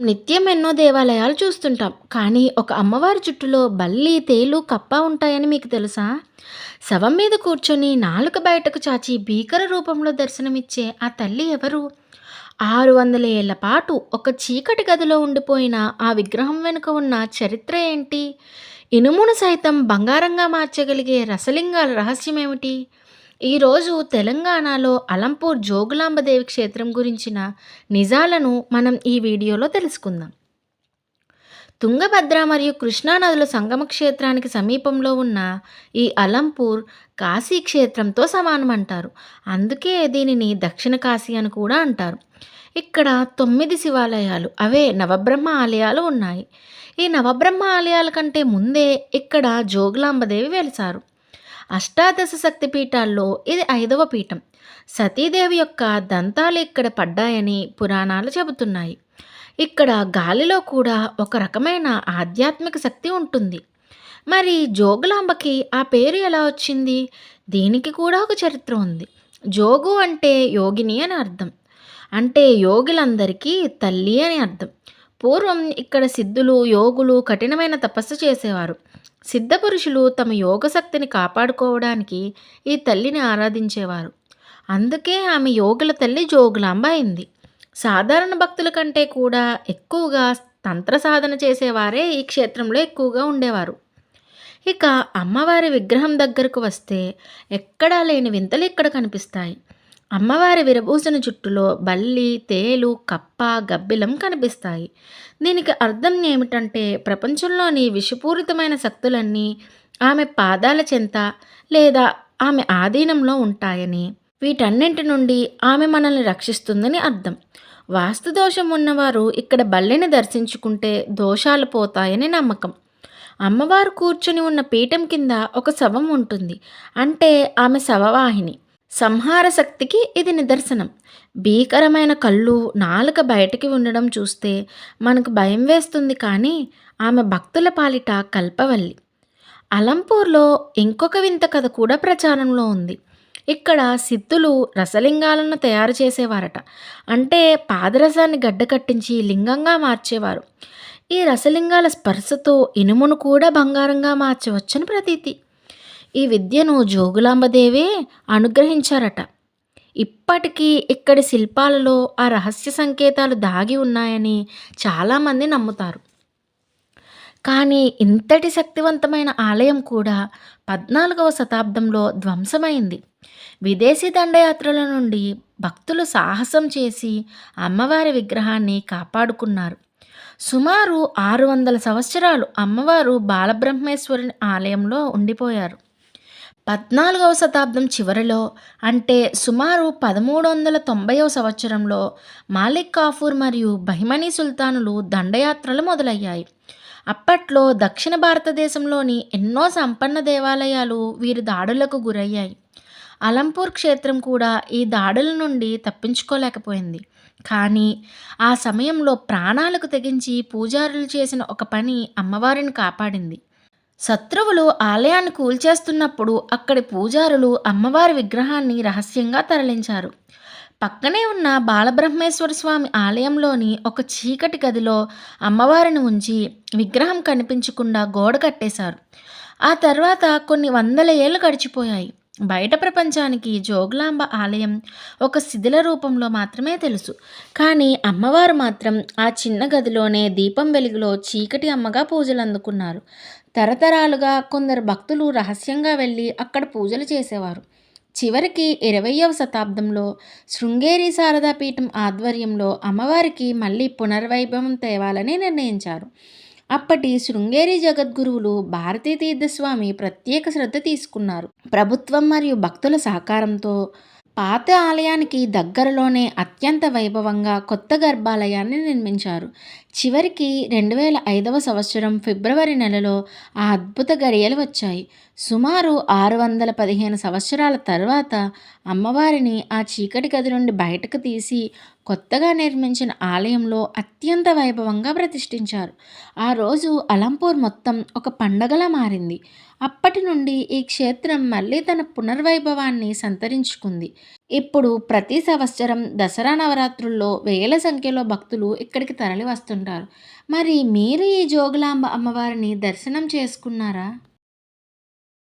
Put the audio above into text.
నిత్యం ఎన్నో దేవాలయాలు చూస్తుంటాం. కానీ ఒక అమ్మవారి చుట్టులో బల్లి తేలు కప్ప ఉంటాయని మీకు తెలుసా? శవం మీద కూర్చొని నాలుక బయటకు చాచి భీకర రూపంలో దర్శనమిచ్చే ఆ తల్లి ఎవరు? ఆరు వందల ఏళ్ళ పాటు ఒక చీకటి గదిలో ఉండిపోయిన ఆ విగ్రహం వెనుక ఉన్న చరిత్ర ఏంటి? ఇనుమును సైతం బంగారంగా మార్చగలిగే రసలింగాల రహస్యం ఏమిటి ఈరోజు తెలంగాణలో అలంపూర్ జోగులాంబదేవి క్షేత్రం గురించిన నిజాలను మనం ఈ వీడియోలో తెలుసుకుందాం. తుంగభద్ర మరియు కృష్ణా నదుల సంగమ క్షేత్రానికి సమీపంలో ఉన్న ఈ అలంపూర్ కాశీ క్షేత్రంతో సమానమంటారు అందుకే దీనిని దక్షిణ కాశీ అని కూడా అంటారు. ఇక్కడ తొమ్మిది శివాలయాలు అవే నవబ్రహ్మ ఆలయాలు ఉన్నాయి. ఈ నవబ్రహ్మ ఆలయాల కంటే ముందే ఇక్కడ జోగులాంబదేవి వెలిసారు. అష్టాదశ శక్తి పీఠాల్లో ఇది ఐదవ పీఠం. సతీదేవి యొక్క దంతాలు ఇక్కడ పడ్డాయని పురాణాలు చెబుతున్నాయి. ఇక్కడ గాలిలో కూడా ఒక రకమైన ఆధ్యాత్మిక శక్తి ఉంటుంది. మరి జోగులాంబకి ఆ పేరు ఎలా వచ్చింది? దీనికి కూడా ఒక చరిత్ర ఉంది. జోగు అంటే యోగిని అని అర్థం. అంటే యోగులందరికీ తల్లి అని అర్థం. పూర్వం ఇక్కడ సిద్ధులు యోగులు కఠినమైన తపస్సు చేసేవారు. సిద్ధపురుషులు తమ యోగశక్తిని కాపాడుకోవడానికి ఈ తల్లిని ఆరాధించేవారు. అందుకే ఆమె యోగుల తల్లి జోగులాంబ అయింది. సాధారణ భక్తుల కంటే కూడా ఎక్కువగా తంత్ర సాధన చేసేవారే ఈ క్షేత్రంలో ఎక్కువగా ఉండేవారు. ఇక అమ్మవారి విగ్రహం దగ్గరకు వస్తే ఎక్కడా లేని వింతలు ఇక్కడ కనిపిస్తాయి. అమ్మవారి విరబూసిన జుట్టులో బల్లి తేలు కప్ప గబ్బిలం కనిపిస్తాయి. దీనికి అర్థం ఏమిటంటే ప్రపంచంలోని విషపూరితమైన శక్తులన్నీ ఆమె పాదాల చెంత లేదా ఆమె ఆధీనంలో ఉంటాయని వీటన్నింటి నుండి ఆమె మనల్ని రక్షిస్తుందని అర్థం. వాస్తు దోషం ఉన్నవారు ఇక్కడ బల్లిని దర్శించుకుంటే దోషాలు పోతాయని నమ్మకం. అమ్మవారు కూర్చుని ఉన్న పీఠం కింద ఒక శవం ఉంటుంది. అంటే ఆమె శవవాహిని. సంహార శక్తికి ఇది నిదర్శనం. భీకరమైన కళ్ళు నాలుక బయటికి ఉండడం చూస్తే మనకు భయం వేస్తుంది కానీ ఆమె భక్తుల పాలిట కల్పవల్లి. అలంపూర్లో ఇంకొక వింత కథ కూడా ప్రచారంలో ఉంది. ఇక్కడ సిద్ధులు రసలింగాలను తయారు చేసేవారట. అంటే పాదరసాన్ని గడ్డకట్టించి లింగంగా మార్చేవారు. ఈ రసలింగాల స్పర్శతో ఇనుమును కూడా బంగారంగా మార్చవచ్చని ప్రతీతి. ఈ విద్యను జోగులాంబదేవే అనుగ్రహించారట. ఇప్పటికీ ఇక్కడి శిల్పాలలో ఆ రహస్య సంకేతాలు దాగి ఉన్నాయని చాలామంది నమ్ముతారు. కానీ ఇంతటి శక్తివంతమైన ఆలయం కూడా పద్నాలుగవ శతాబ్దంలో ధ్వంసమైంది. విదేశీ దండయాత్రల నుండి భక్తులు సాహసం చేసి అమ్మవారి విగ్రహాన్ని కాపాడుకున్నారు. సుమారు ఆరు వందల సంవత్సరాలు అమ్మవారు బాలబ్రహ్మేశ్వరుని ఆలయంలో ఉండిపోయారు. పద్నాలుగవ శతాబ్దం చివరిలో అంటే సుమారు పదమూడు వందల తొంభైవ సంవత్సరంలో మాలిక్ కాఫూర్ మరియు బహిమనీ సుల్తానులు దండయాత్రలు మొదలయ్యాయి. అప్పట్లో దక్షిణ భారతదేశంలోని ఎన్నో సంపన్న దేవాలయాలు వీరి దాడులకు గురయ్యాయి. అలంపూర్ క్షేత్రం కూడా ఈ దాడుల నుండి తప్పించుకోలేకపోయింది. కానీ ఆ సమయంలో ప్రాణాలకు తెగించి పూజారులు చేసిన ఒక పని అమ్మవారిని కాపాడింది. శత్రువులు ఆలయాన్ని కూల్చేస్తున్నప్పుడు అక్కడి పూజారులు అమ్మవారి విగ్రహాన్ని రహస్యంగా తరలించారు. పక్కనే ఉన్న బాలబ్రహ్మేశ్వర స్వామి ఆలయంలోని ఒక చీకటి గదిలో అమ్మవారిని ఉంచి విగ్రహం కనిపించకుండా గోడ కట్టేశారు. ఆ తర్వాత కొన్ని వందల ఏళ్ళు గడిచిపోయాయి. బయట ప్రపంచానికి జోగులాంబ ఆలయం ఒక శిథిల రూపంలో మాత్రమే తెలుసు. కానీ అమ్మవారు మాత్రం ఆ చిన్న గదిలోనే దీపం వెలుగులో చీకటి అమ్మగా పూజలు అందుకున్నారు. తరతరాలుగా కొందరు భక్తులు రహస్యంగా వెళ్ళి అక్కడ పూజలు చేసేవారు. చివరికి ఇరవయవ శతాబ్దంలో శృంగేరి శారదా పీఠం ఆధ్వర్యంలో అమ్మవారికి మళ్ళీ పునర్వైభవం తేవాలని నిర్ణయించారు. అప్పటి శృంగేరి జగద్గురువులు భారతీ తీర్థస్వామి ప్రత్యేక శ్రద్ధ తీసుకున్నారు. ప్రభుత్వం మరియు భక్తుల సహకారంతో పాత ఆలయానికి దగ్గరలోనే అత్యంత వైభవంగా కొత్త గర్భాలయాన్ని నిర్మించారు. చివరికి రెండు వేల ఐదవ సంవత్సరం ఫిబ్రవరి నెలలో ఆ అద్భుత గడియలు వచ్చాయి. సుమారు ఆరు వందల పదిహేను సంవత్సరాల తర్వాత అమ్మవారిని ఆ చీకటి గది నుండి బయటకు తీసి కొత్తగా నిర్మించిన ఆలయంలో అత్యంత వైభవంగా ప్రతిష్ఠించారు. ఆ రోజు అలంపూర్ మొత్తం ఒక పండగలా మారింది. అప్పటి నుండి ఈ క్షేత్రం మళ్ళీ తన పునర్వైభవాన్ని సంతరించుకుంది. ఇప్పుడు ప్రతి సంవత్సరం దసరా నవరాత్రుల్లో వేల సంఖ్యలో భక్తులు ఇక్కడికి తరలి వస్తుంటారు మరి మీరు ఈ జోగులాంబ అమ్మవారిని దర్శనం చేసుకున్నారా?